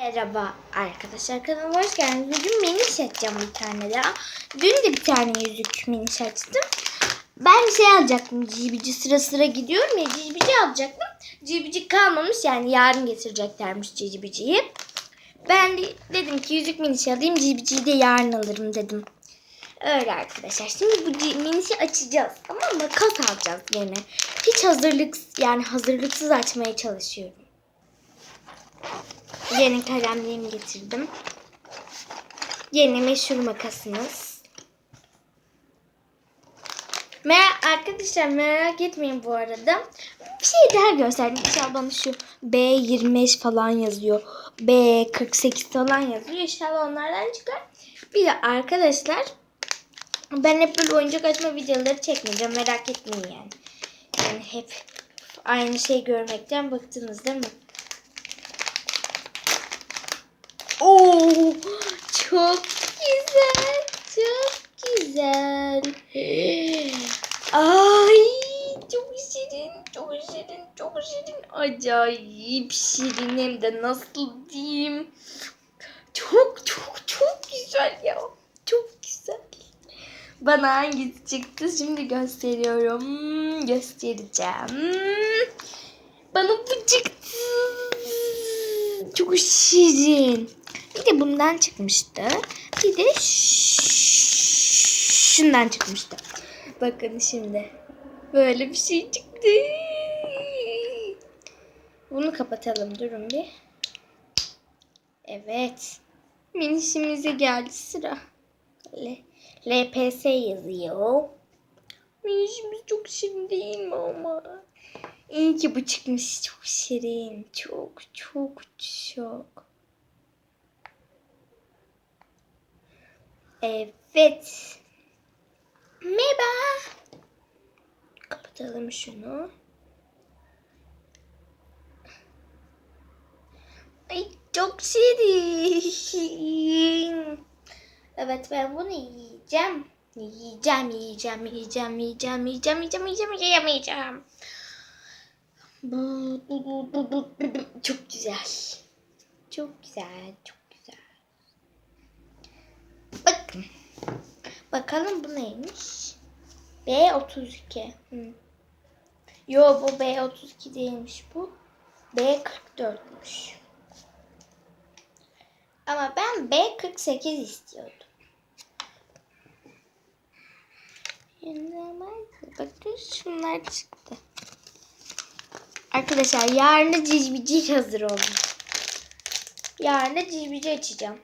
Merhaba arkadaşlar kanalıma hoş geldiniz. Bugün mini açacağım bir tane daha. Dün de bir tane yüzük mini açtım. Ben şey alacaktım. Cibici sıra sıra gidiyorum ya cibici alacaktım. Cibici kalmamış yani yarın getireceklermiş cibiciyi. Ben de dedim ki yüzük mini alayım cibiciyi de yarın alırım dedim. Öyle arkadaşlar. Şimdi bu minisi açacağız. Ama makas alacağız yine. Hiç hazırlık yani hazırlıksız açmaya çalışıyorum. Yeni kalemliğimi getirdim. Yeni meşhur makasımız. Mer arkadaşlar merak etmeyin bu arada. Bir şey daha gösterdim. İnşallah bana şu B25 falan yazıyor. B48 falan yazıyor. İnşallah onlardan çıkar. Bir de arkadaşlar ben hep böyle oyuncak açma videoları çekmeyeceğim. Merak etmeyin yani. Yani hep aynı şey görmekten bıktınız değil mi? Oo, çok güzel. Çok güzel. Ay çok şirin, çok şirin, çok şirin. Acayip şirin hem de nasıl diyeyim. Çok çok çok güzel ya. Çok güzel. Bana hangisi çıktı şimdi gösteriyorum. Göstereceğim. Bana bu çıktı. Çok şirin. Bir de bundan çıkmıştı. Bir de şundan çıkmıştı. Bakın şimdi. Böyle bir şey çıktı. Bunu kapatalım. Durun bir. Evet. Minişimize geldi sıra. L LPS yazıyor. Minişimiz çok şirin değil mi ama? İyi ki bu çıkmış. Çok şirin. Çok çok çok. Evet. Merhaba. Kapatalım şunu. Ay çok şirin. Evet ben bunu yiyeceğim. Yiyeceğim, yiyeceğim, yiyeceğim, yiyeceğim, yiyeceğim, yiyeceğim, yiyeceğim, yiyeceğim, yiyeceğim. Bu, bu. Çok güzel. Çok güzel, çok güzel. Bakın. Bakalım bu neymiş? B32. Hı. Yo bu B32 değilmiş bu. B44'müş. Ama ben B48 istiyordum. Bakın şunlar çıktı. Arkadaşlar yarın cicbici hazır olun. Yarın cicbici açacağım.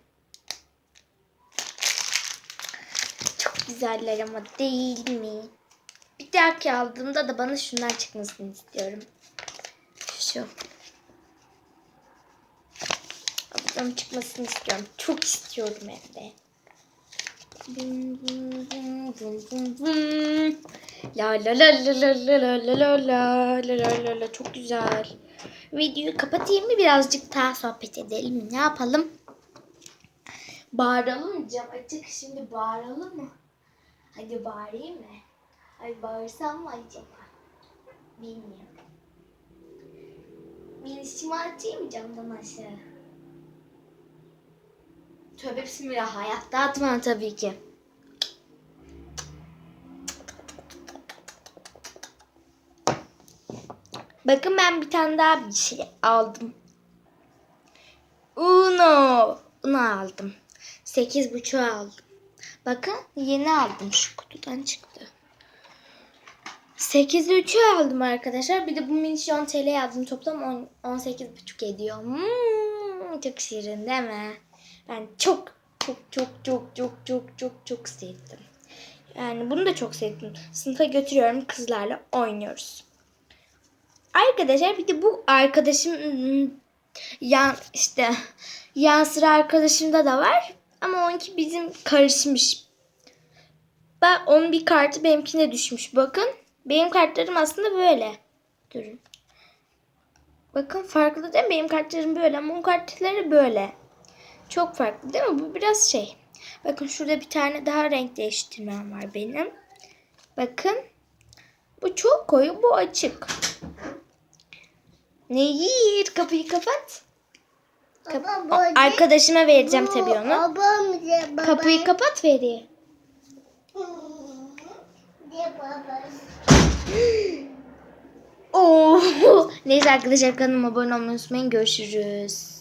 Güzeller ama değil mi? Bir dahaki aldığımda da bana şundan çıkmasını istiyorum. Şu. Bundan çıkmasını istiyorum. Çok istiyorum hem de. La la la la la la la la la la la la la çok güzel. Videoyu kapatayım mı birazcık daha sohbet edelim. Ne yapalım? Bağıralım mı cam açık şimdi bağıralım mı? Hadi bağırayım mı? Ay bağırsam mı acaba? Bilmiyorum. Minişimi atayım camdan aşağı? Tövbe bismillah hayatta atmam tabii ki. Bakın ben bir tane daha bir şey aldım. Uno. Uno aldım. Sekiz buçuğu aldım. Bakın yeni aldım. Şu kutudan çıktı. Sekiz üçü aldım arkadaşlar. Bir de bu minisyon TL aldım. Toplam on- on sekiz buçuk ediyor. Hmm, çok şirin değil mi? Ben çok çok çok çok çok çok çok çok sevdim. Yani bunu da çok sevdim. Sınıfa götürüyorum kızlarla oynuyoruz. Arkadaşlar bir de bu arkadaşım ım, yan işte yan sıra arkadaşımda da var. Ama onunki bizim karışmış. Ben onun bir kartı benimkine düşmüş. Bakın benim kartlarım aslında böyle. Durun. Bakın farklı değil mi? Benim kartlarım böyle ama onun kartları böyle. Çok farklı değil mi? Bu biraz şey. Bakın şurada bir tane daha renk değiştirmem var benim. Bakın. Bu çok koyu, bu açık. Nehir kapıyı kapat. Kap- Baba, arkadaşıma vereceğim tabii onu. Babam baba. Kapıyı kapat veri. Oo. Neyse arkadaşlar kanalıma abone olmayı unutmayın. Görüşürüz.